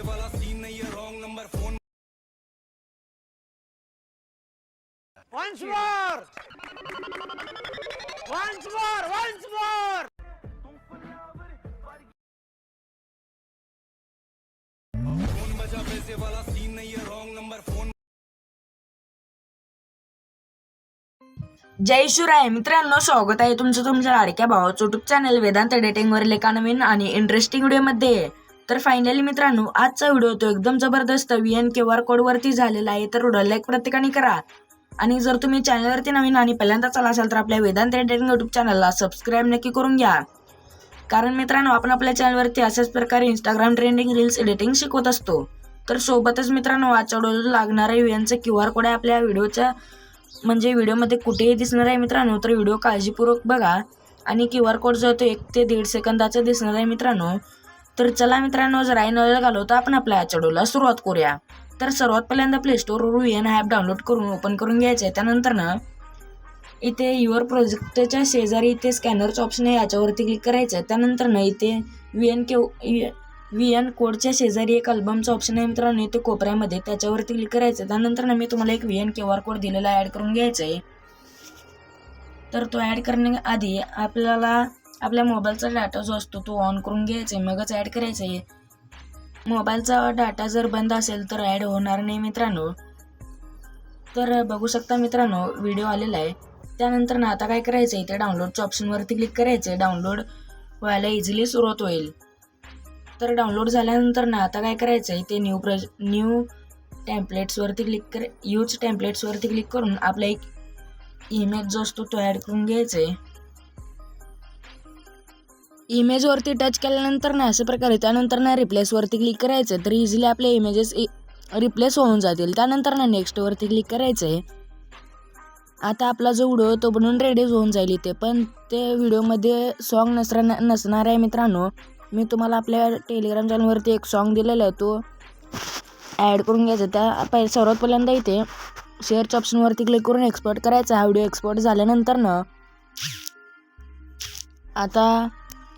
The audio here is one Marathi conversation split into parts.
वाला सीन नहीं है wrong number phone Once more! Once more! Once more! Phone बजा पैसे वाला सीन नहीं है रॉन्ग नंबर फोन जय शिवराय मित्रांनो स्वागत आहे तुमचं तुमच्या लाडक्या भावाचं युट्यूब चॅनल वेदांत एडिटिंगवरील एका नवीन आणि इंटरेस्टिंग व्हिडिओमध्ये तर फायनली मित्रांनो आजचा व्हिडिओ तो एकदम जबरदस्त व्ही एन क्यू आर कोडवरती झालेला आहे तर व्हिडिओ लाईक प्रत्येकाने करा. आणि जर तुम्ही चॅनलवरती नवीन आणि पहिल्यांदाच आला असाल तर आपल्या वेदांत एंटरटेनिंग यूट्यूब चॅनलला सबस्क्राईब नक्की करून घ्या. कारण मित्रांनो आपण आपल्या चॅनलवरती अशाच प्रकारे इंस्टाग्राम ट्रेंडिंग रील्स एडिटिंग शिकवत असतो. तर सोबतच मित्रांनो आजच्या व्हिडिओला लागणारे व्ही एनचं क्यू आर कोड आहे आपल्या व्हिडिओच्या म्हणजे व्हिडिओमध्ये कुठेही दिसणार आहे मित्रांनो तर व्हिडिओ काळजीपूर्वक बघा. आणि क्यू आर कोड जो आहे तो एक ते दीड सेकंदाचा दिसणार आहे मित्रांनो. तर चला मित्रांनो जर आई नळ घालवता आपण आपल्या आचडूला सुरुवात करूया. तर सर्वात पहिल्यांदा प्ले स्टोरवरून एन ॲप डाउनलोड करून ओपन करून घ्यायचं आहे त्यानंतर ना इथे युअर प्रोजेक्टच्या शेजारी इथे स्कॅनरचं ऑप्शन आहे याच्यावरती क्लिक करायचं आहे त्यानंतर ना इथे V N Q V N कोडच्या शेजारी एक अल्बमचं ऑप्शन आहे मित्रांनो इथे कोपऱ्यामध्ये. त्याच्यावरती क्लिक करायचं आहे त्यानंतर ना मी तुम्हाला एक V N Q R code दिलेला ॲड करून घ्यायचा आहे तर तो ॲड करण्याआधी आपल्याला आपल्या मोबाईलचा डाटा जो असतो तो ऑन करून घ्यायचा आहे मगच ॲड करायचा आहे. मोबाईलचा डाटा जर बंद असेल तर ॲड होणार नाही मित्रांनो. तर बघू शकता मित्रांनो व्हिडिओ आलेला आहे. त्यानंतर ना आता काय करायचं आहे ते डाउनलोडच्या ऑप्शनवरती क्लिक करायचं आहे. डाउनलोड व्हायला इझिली सुरुवात होईल. तर डाउनलोड झाल्यानंतर ना आता काय करायचं आहे ते न्यू प्रज न्यू टेम्पलेट्सवरती क्लिक कर यूज टेम्पलेट्सवरती क्लिक करून आपला एक इमेज जो असतो तो ॲड करून घ्यायचा आहे. इमेजवरती टच केल्यानंतर ना अशा प्रकारे त्यानंतर ना रिप्लेसवरती क्लिक करायचं. तर इझिली आपले इमेजेस रिप्लेस होऊन जातील. त्यानंतर ना नेक्स्टवरती क्लिक करायचं आहे आता आपला जो व्हिडिओ तो बनवून रेडी होऊन जाईल इथे. पण ते व्हिडिओमध्ये सॉन्ग नसणार नसणार आहे मित्रांनो. मी तुम्हाला आपल्या टेलिग्राम चॅनलवरती एक सॉन्ग दिलेला आहे तो ॲड करून घ्यायचा. त्या पहि सर्वात पहिल्यांदा इथे शेअरच्या ऑप्शनवरती क्लिक करून एक्सपोर्ट करायचा. हा व्हिडिओ एक्सपोर्ट झाल्यानंतर ना आता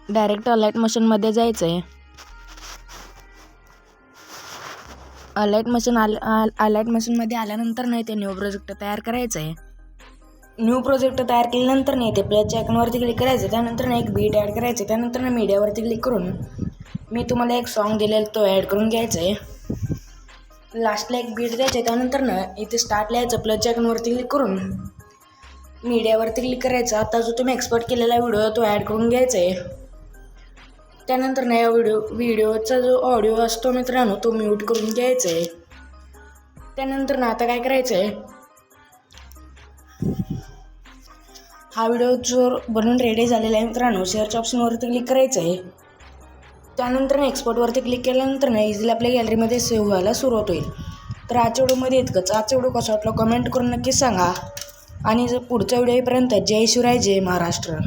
डायरेक्ट अलाइट मशीनमध्ये जायचं आहे अलाइट मशीन आल अलाइट मशीनमध्ये आल्यानंतर नाही ते न्यू प्रोजेक्ट तयार करायचं आहे न्यू प्रोजेक्ट तयार केल्यानंतर नाही ते प्लसच्या आयकॉनवरती क्लिक करायचं त्यानंतर ना एक बीट ॲड करायचं त्यानंतर ना मीडियावरती क्लिक करून मी तुम्हाला एक सॉन्ग दिलेला तो ॲड करून घ्यायचा आहे लास्टला एक बीट द्यायचं आहे त्यानंतर ना इथे स्टार्ट लिहायचं प्लसच्या आयकॉनवरती क्लिक करून मीडियावरती क्लिक करायचं. आता जो तुम्ही एक्सपर्ट केलेला व्हिडिओ तो ॲड करून घ्यायचा आहे त्यानंतर ना या व्हिडिओ व्हिडिओचा जो ऑडिओ असतो मित्रांनो तो म्यूट करून घ्यायचा आहे त्यानंतर ना आता काय करायचं आहे हा व्हिडिओ जो बनून रेडी झालेला आहे मित्रांनो. शेअरच्या ऑप्शनवरती क्लिक करायचं आहे त्यानंतर ना एक्सपोर्टवरती क्लिक केल्यानंतर ना इझिली आपल्या गॅलरीमध्ये सेव्ह व्हायला सुरुवात होईल. तर आजच्या व्हिडिओमध्ये इतकंच. आजचा व्हिडिओ कसा वाटला कमेंट करून नक्कीच सांगा. आणि जर पुढच्या व्हिडिओपर्यंत जय शिवराय जय महाराष्ट्र.